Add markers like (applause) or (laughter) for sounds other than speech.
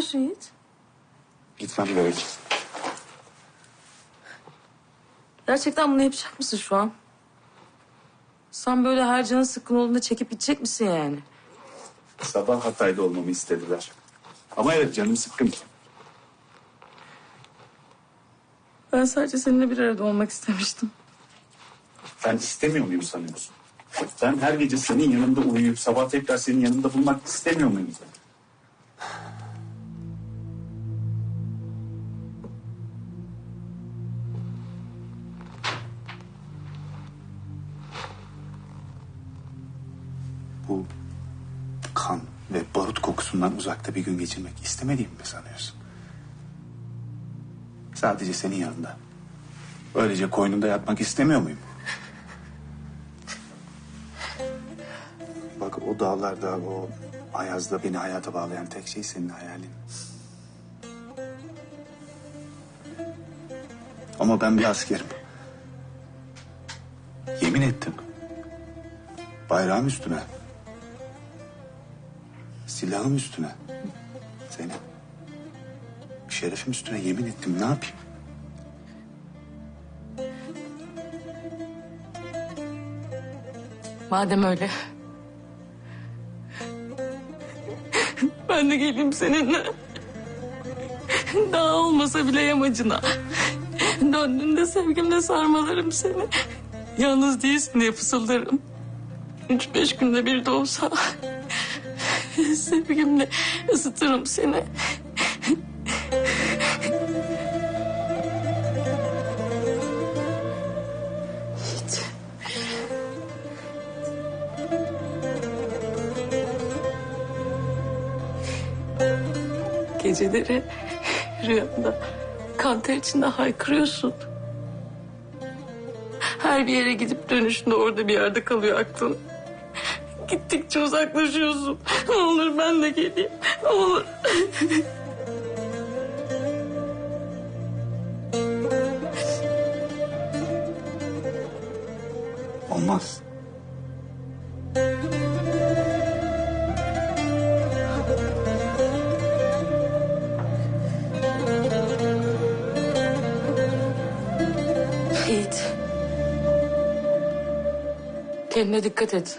yapıyorsun Yiğit? Gitmem gerek. Gerçekten bunu yapacak mısın şu an? Sen böyle her canın sıkkın olduğunda çekip gidecek misin yani? Sabah Hatay'da olmamı istediler. Ama evet canım sıkkın. Ben sadece seninle bir arada olmak istemiştim. Ben istemiyor muyum sanıyorsun? Ben her gece senin yanında uyuyup sabah tekrar senin yanında bulmak istemiyor muyum? Bu kan ve barut kokusundan uzakta bir gün geçirmek istemediğimi mi sanıyorsun? Sadece senin yanında. Böylece koynunda yatmak istemiyor muyum? Bak o dağlarda, o ayazda beni hayata bağlayan tek şey senin hayalin. Ama ben bir askerim. Yemin ettim. Bayrağım üstüne. Silahım üstüne. Senin. Şerefim üstüne yemin ettim. Ne yapayım? Madem öyle. Ben de geleyim seninle. Daha olmasa bile yamacına. Döndüğünde sevgimle sarmalarım seni. Yalnız değilsin diye fısıldarım. Üç beş günde bir de olsa... (laughs) ...sevgimle ısıtırım seni. Hiç. Geceleri rüyamda kanter içinde haykırıyorsun. Her bir yere gidip dönüşünde orada bir yerde kalıyor aklın. Gittikçe uzaklaşıyorsun. Ne olur ben de geleyim. Ne olur. Olmaz. Yiğit. Kendine dikkat et.